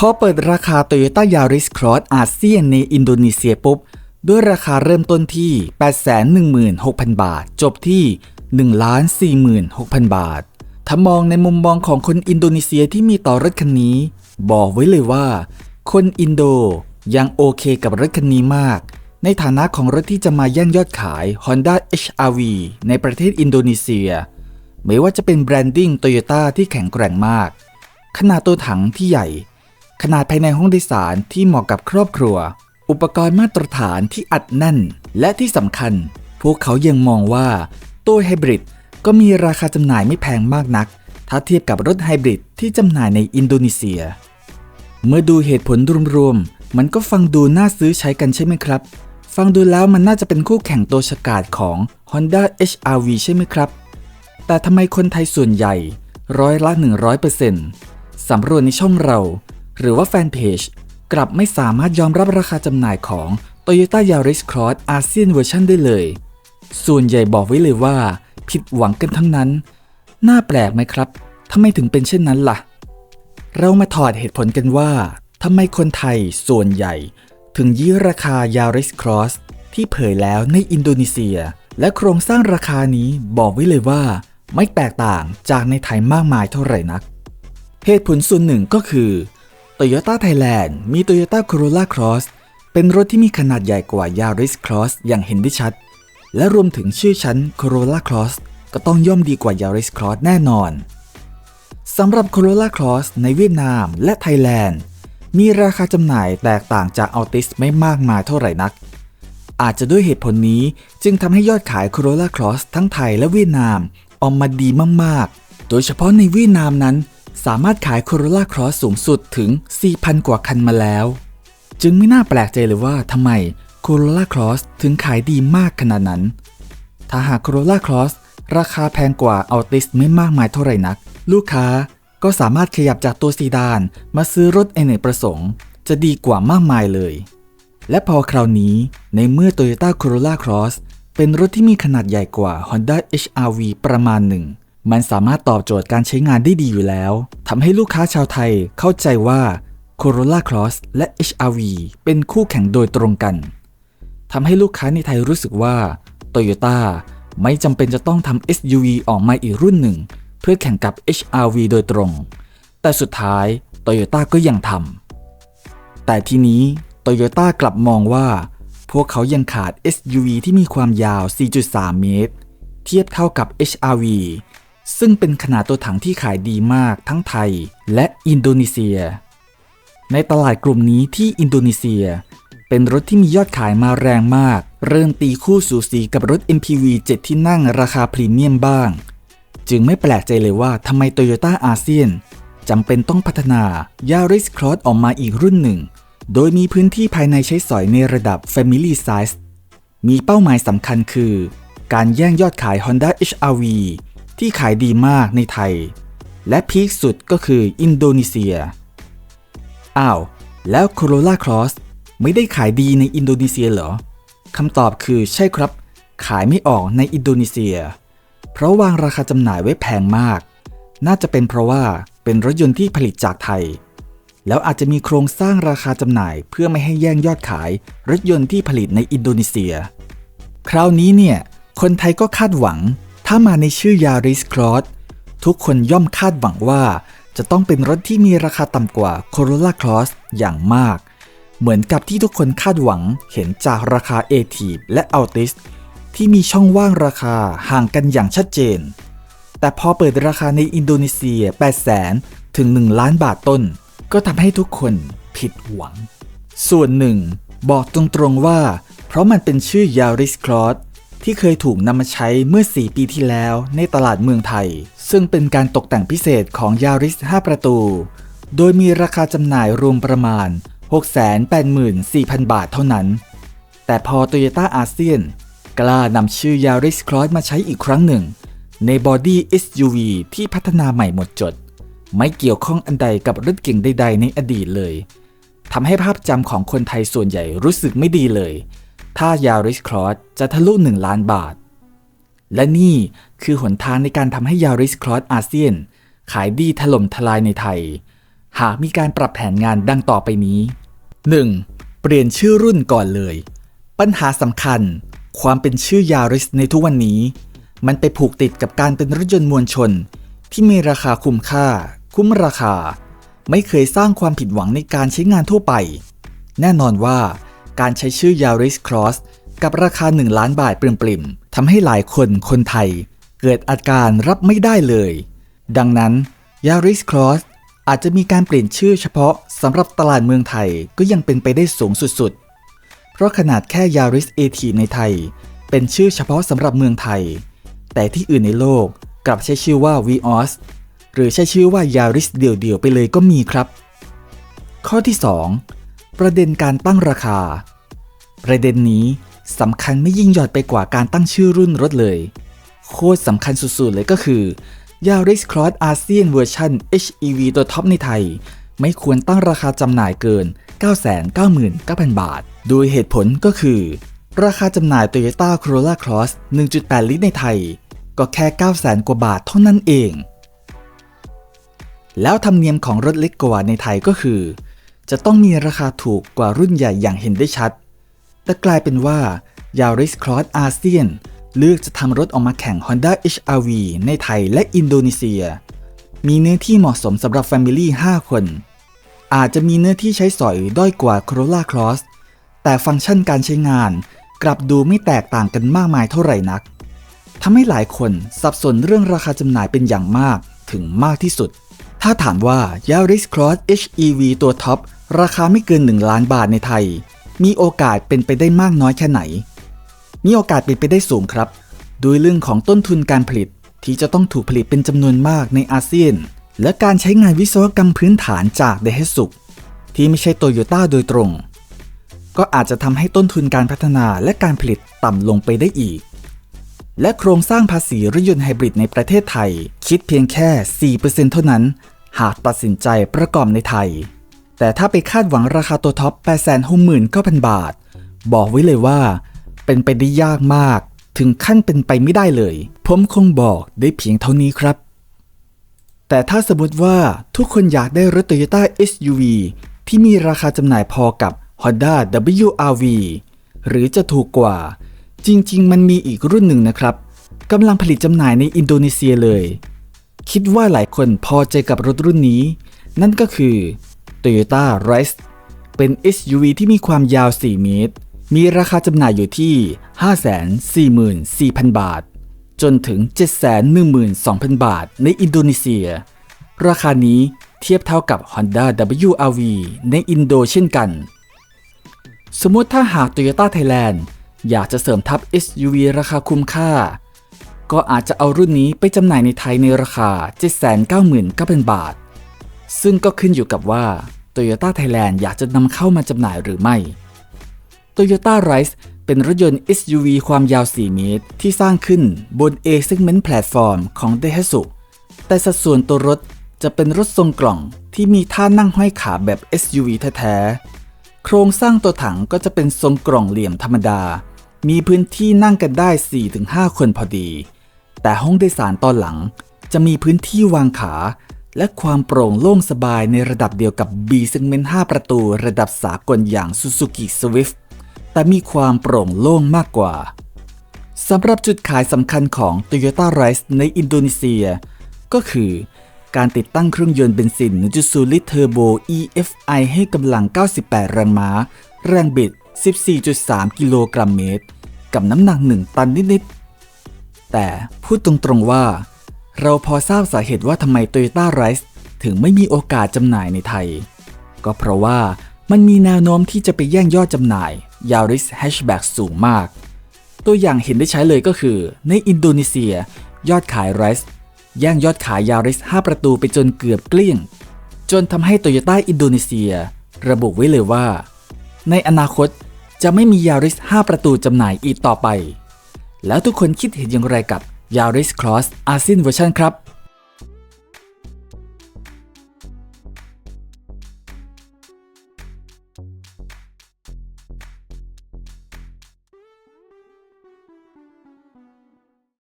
พอเปิดราคา Toyota Yaris Cross อาเซียนในอินโดนีเซียปุ๊บ ด้วยราคาเริ่มต้นที่ 816,000 บาท จบที่ 1,46,000 บาท ถ้ามองในมุมมองของคนอินโดนีเซียที่มีต่อรถคันนี้ บอกไว้เลยว่า คนอินโดยังโอเคกับรถคันนี้มาก ในฐานะของรถที่จะมาแย่งยอดขาย Honda HR-V ในประเทศอินโดนีเซีย ไม่ว่าจะเป็นแบรนดิ้งโตโยต้าที่แข็งแกร่งมาก ขนาดตัวถังที่ใหญ่ ขนาดภายในห้องโดยสารที่เหมาะกับครอบครัว อุปกรณ์มาตรฐานที่อัดแน่น และที่สำคัญ พวกเขายังมองว่าตัวไฮบริดก็มีราคาจำหน่ายไม่แพงมากนัก ถ้าเทียบกับรถไฮบริดที่จำหน่ายในอินโดนีเซีย เมื่อดูเหตุผลรวมๆมันก็ฟังดูน่าซื้อใช้กันใช่ไหมครับ ฟังดูแล้วมันน่าจะเป็นคู่แข่งตัวฉกาจของ Honda HR-V ใช่ไหมครับ แต่ทำไมคนไทยส่วนใหญ่ร้อยละ 100%สำรวจในช่องเรา หรือว่าแฟนเพจกลับไม่สามารถยอมรับราคาจำหน่ายของ Toyota Yaris Cross อาเซียนเวอร์ชันได้เลย ส่วนใหญ่บอกไว้เลยว่า ผิดหวังกันทั้งนั้น น่าแปลกไหมครับทำไมถึงเป็นเช่นนั้นล่ะ เรามาถอดเหตุผลกันว่าทำไมคนไทยส่วนใหญ่ ถึงยี่ราคา Yaris Cross ที่เผยแล้วในอินโดนีเซีย และโครงสร้างราคานี้บอกไว้เลยว่า ไม่แตกต่างจากในไทยมากมายเท่าไหร่นัก เหตุผลส่วนหนึ่งก็คือ Toyota Thailand มี Toyota Corolla Cross เป็นรถที่มีขนาดใหญ่กว่า Yaris Cross อย่างเห็นได้ชัด และรวมถึงชื่อชั้น Corolla Cross ก็ต้องย่อมดีกว่า Yaris Cross แน่นอน สำหรับ Corolla Cross ในเวียดนามและไทยแลนด์ มีราคาจำหน่ายแตกต่างจาก Altis ไม่มากมายเท่าไหร่นัก อาจจะด้วยเหตุผลนี้จึงทำให้ยอดขาย Corolla Cross ทั้งไทยและเวียดนามออกมาดีมากๆ โดยเฉพาะในเวียดนามนั้น สามารถขาย Corolla Cross สูงสุดถึง 4,000 กว่าคันมาแล้ว จึงไม่น่าแปลกใจเลยว่าทำไม Corolla Cross ถึงขายดีมากขนาดนั้น ถ้าหาก Corolla Cross ราคาแพงกว่า Altis ไม่มากมายเท่าไหร่นัก ลูกค้าก็สามารถขยับจากตัวซีดานมาซื้อรถเอเนกประสงค์ จะดีกว่ามากมายเลย และพอคราวนี้ในเมื่อ Toyota Corolla Cross เป็นรถที่มีขนาดใหญ่กว่า Honda HR-V ประมาณหนึ่ง มันสามารถตอบโจทย์การใช้งานได้ดีอยู่แล้วทำให้ลูกค้าชาวไทยเข้าใจว่า Corolla Cross และ HR-V เป็นคู่แข่งโดยตรงกันทำให้ลูกค้าในไทยรู้สึกว่า Toyota ไม่จำเป็นจะต้องทำ SUV ออกมาอีกรุ่นหนึ่ง เพื่อแข่งกับ HR-V โดยตรง แต่สุดท้าย Toyota ก็ยังทำแต่ทีนี้ Toyota กลับมองว่า พวกเขายังขาด SUV ที่มีความยาว 4.3 เมตร เทียบเท่ากับ HR-V ซึ่งเป็นขนาดตัวถังที่ขายดีมากทั้งไทยและอินโดนีเซีย ในตลาดกลุ่มนี้ที่อินโดนีเซีย เป็นรถที่มียอดขายมาแรงมาก เริ่มตีคู่สูสีกับรถ MPV 7 ที่นั่งราคาพรีเมียมบ้าง จึงไม่แปลกใจเลยว่าทำไม Toyota อาเซียนจำเป็นต้องพัฒนา Yaris Cross ออกมาอีกรุ่นหนึ่ง โดยมีพื้นที่ภายในใช้สอยในระดับ Family Size มีเป้าหมายสำคัญคือ การแย่งยอดขาย Honda HR-V ที่ขายดีมากในไทย และพีคสุดก็คืออินโดนีเซีย อ้าว แล้ว Corolla Cross ไม่ได้ขายดีในอินโดนีเซียเหรอคำตอบคือใช่ครับ ขายไม่ออกในอินโดนีเซีย เพราะวางราคาจำหน่ายไว้แพงมาก น่าจะเป็นเพราะว่าเป็นรถยนต์ที่ผลิตจากไทย แล้วอาจจะมีโครงสร้างราคาจำหน่ายเพื่อไม่ให้แย่งยอดขายรถยนต์ที่ผลิตในอินโดนีเซีย คราวนี้เนี่ย คนไทยก็คาดหวัง ถ้ามาในชื่อ Yaris Cross ทุกคนย่อมคาดหวังว่า จะต้องเป็นรถที่มีราคาต่ำกว่า Corolla Cross อย่างมาก เหมือนกับที่ทุกคนคาดหวังเห็นจากราคา a t i v และ Altis ที่มีช่องว่างราคาห่างกันอย่างชัดเจน แต่พอเปิดราคาในอินโดนีเซีย 800,000ถึง 1 ล้านบาทต้น ก็ทำให้ทุกคนผิดหวัง ส่วนหนึ่ง บอกตรงๆว่า เพราะมันเป็นชื่อ Yaris Cross ที่เคยถูกนำมาใช้เมื่อ 4 ปีที่แล้วในตลาดเมืองไทย ซึ่งเป็นการตกแต่งพิเศษของ Yaris 5ประตู โดยมีราคาจำหน่ายรวมประมาณ 684,000 บาทเท่านั้น แต่พอ Toyota อาเซียนกล้านำชื่อ Yaris Cross มาใช้อีกครั้งหนึ่ง ในบอดี้ SUV ที่พัฒนาใหม่หมดจด ไม่เกี่ยวข้องอันใดกับรถเก่งใด ๆ ในอดีตเลยทำให้ภาพจำของคนไทยส่วนใหญ่รู้สึกไม่ดีเลย ถ้า Yaris Cross จะทะลุ 1 ล้านบาท และนี่คือหนทางในการทำให้ Yaris Cross อาเซียน ขายดีถล่มทลายในไทย หากมีการปรับแผนงานดังต่อไปนี้ 1. เปลี่ยนชื่อรุ่นก่อนเลย ปัญหาสำคัญ ความเป็นชื่อยาริสในทุกวันนี้ มันไปผูกติดกับการเป็นรถยนต์มวลชน ที่มีราคาคุ้มค่า คุ้มราคา ไม่เคยสร้างความผิดหวังในการใช้งานทั่วไป แน่นอนว่า การใช้ชื่อยาริสครอสกับราคา 1 ล้านบาทปริมๆทำให้หลายคนคนไทย เกิดอาการรับไม่ได้เลย ดังนั้นยาริสครอสอาจจะมีการเปลี่ยนชื่อเฉพาะสำหรับตลาดเมืองไทยก็ยังเป็นไปได้สูงสุดๆ เพราะขนาดแค่ยาริสเอทีในไทย เป็นชื่อเฉพาะสำหรับเมืองไทย แต่ที่อื่นในโลกกลับใช้ชื่อว่า v ีออสหรือใช้ชื่อว่ายาริสเดี่ยวๆไปเลยก็มีครับ ข้อที่ 2 ประเด็นการตั้งราคา ประเด็นนี้สำคัญไม่ยิ่งหยอดไปกว่าการตั้งชื่อรุ่นรถเลย โคตรสำคัญสุดๆเลยก็คือ Yaris Cross ASEAN เวอร์ชัน HEV ตัวท็อปในไทย ไม่ควรตั้งราคาจำหน่ายเกิน 999,000 บาท โดยเหตุผลก็คือ ราคาจำหน่าย Toyota Corolla Cross 1.8 ลิตรในไทย ก็แค่ 900,000 กว่าบาทเท่านั้นเอง แล้วธรรมเนียมของรถเล็กกว่าในไทยก็คือ จะต้องมีราคาถูกกว่ารุ่นใหญ่อย่างเห็นได้ชัด แต่กลายเป็นว่า Yaris Cross ASEAN เลือกจะทำรถออกมาแข่ง Honda HRV ในไทยและอินโดนีเซีย มีเนื้อที่เหมาะสมสำหรับ Family 5 คน อาจจะมีเนื้อที่ใช้สอยด้อยกว่า Corolla Cross แต่ฟังก์ชันการใช้งาน กลับดูไม่แตกต่างกันมากมายเท่าไหร่นักทำให้หลายคนสับสนเรื่องราคาจำหน่ายเป็นอย่างมากถึงมากที่สุด ถ้าถามว่า Yaris Cross HEV ตัวท็อป ราคาไม่เกิน 1 ล้านบาทในไทย มีโอกาสเป็นไปได้มากน้อยแค่ไหน มีโอกาสเป็นไปได้สูงครับ โดยเรื่องของต้นทุนการผลิตที่จะต้องถูกผลิตเป็นจำนวนมากในอาเซียน และการใช้งานวิศวกรรมพื้นฐานจากเดฮสุกที่ไม่ใช่โตโยต้าโดยตรง ก็อาจจะทำให้ต้นทุนการพัฒนาและการผลิตต่ำลงไปได้อีก และโครงสร้างภาษีรถยนต์ไฮบริดในประเทศไทย คิดเพียงแค่ 4%เท่านั้น หากตัดสินใจประกอบในไทย แต่ถ้าไปคาดหวังราคาตัวท็อป 869,000 บาท บอกไว้เลยว่า เป็นไปได้ยากมาก ถึงขั้นเป็นไปไม่ได้เลย ผมคงบอกได้เพียงเท่านี้ครับ แต่ถ้าสมมติว่าทุกคนอยากได้รถ Toyota SUV ที่มีราคาจำหน่ายพอกับ Honda WRV หรือจะถูกกว่า จริง ๆ มันมีอีกรุ่นหนึ่งนะครับกำลังผลิตจำหน่ายในอินโดนีเซียเลย คิดว่าหลายคนพอใจกับรถรุ่นนี้ นั่นก็คือ Toyota Rise เป็น SUV ที่มีความยาว 4 เมตร มีราคาจำหน่ายอยู่ที่ 544,000 บาท จนถึง 712,000 บาทในอินโดนีเซีย ราคานี้เทียบเท่ากับ Honda WRV ในอินโดเช่นกัน สมมติถ้าหาก Toyota Thailand อยากจะเสริมทัพ SUV ราคาคุ้มค่า ก็อาจจะเอารุ่นนี้ไปจำหน่ายในไทยในราคา 799,000 บาท ซึ่งก็ขึ้นอยู่กับว่า Toyota Thailand อยากจะนำเข้ามาจำหน่ายหรือไม่ Toyota Rise เป็นรถยนต์ SUV ความยาว 4 เมตร ที่สร้างขึ้นบน A segment platform ของ Daihatsu แต่สัดส่วนตัวรถจะเป็นรถทรงกล่องที่มีท่านั่งห้อยขาแบบ SUV แท้ๆ โครงสร้างตัวถังก็จะเป็นทรงกล่องเหลี่ยมธรรมดา มีพื้นที่นั่งกันได้ 4-5 คนพอดี แต่ห้องโดยสารตอนหลังจะมีพื้นที่วางขา และความโปร่งโล่งสบายในระดับเดียวกับ B segment 5 ประตูระดับสากลอย่าง Suzuki Swift แต่มีความโปร่งโล่งมากกว่าสำหรับจุดขายสำคัญของ Toyota Rise ในอินโดนีเซีย ก็คือการติดตั้งเครื่องยนต์เบนซิน 1.0 ลิตรเทอร์โบ EFI ให้กำลัง 98 แรงม้า แรงบิด 14.3 กิโลกรัมเมตร กับน้ำหนัก 1 ตันนิด ๆ แต่พูดตรง ๆ ว่า เราพอทราบสาเหตุว่าทำไม Toyota Rise ถึงไม่มีโอกาสจำหน่ายในไทย ก็เพราะว่ามันมีแนวโน้มที่จะไปแย่งยอดจำหน่าย Yaris Hatchback สูงมาก ตัวอย่างเห็นได้ใช้เลยก็คือ ในอินโดนีเซีย ยอดขาย Rise แย่งยอดขาย Yaris 5 ประตูไปจนเกือบเกลี้ยง จนทำให้โตโยต้าอินโดนีเซีย ระบุไว้เลยว่า ในอนาคตจะไม่มี Yaris 5 ประตูจำหน่ายอีกต่อไป แล้วทุกคนคิดเห็นอย่างไรกับ Yaris Cross ASEAN Version ครับ